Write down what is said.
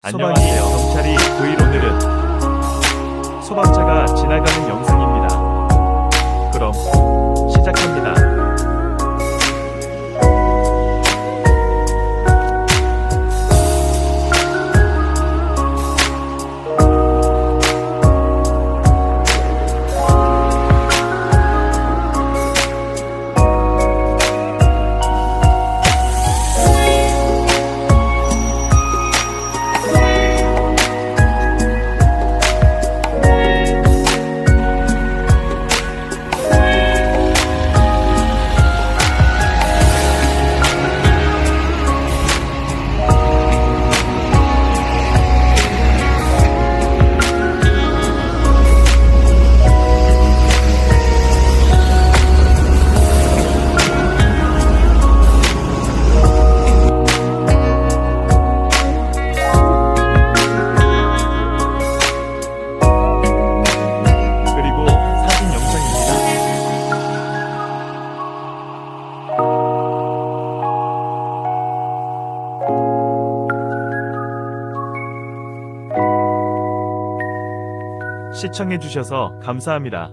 안녕하세요. 경찰이 브이로늘은 소방차가 지나가는 시청해주셔서 감사합니다.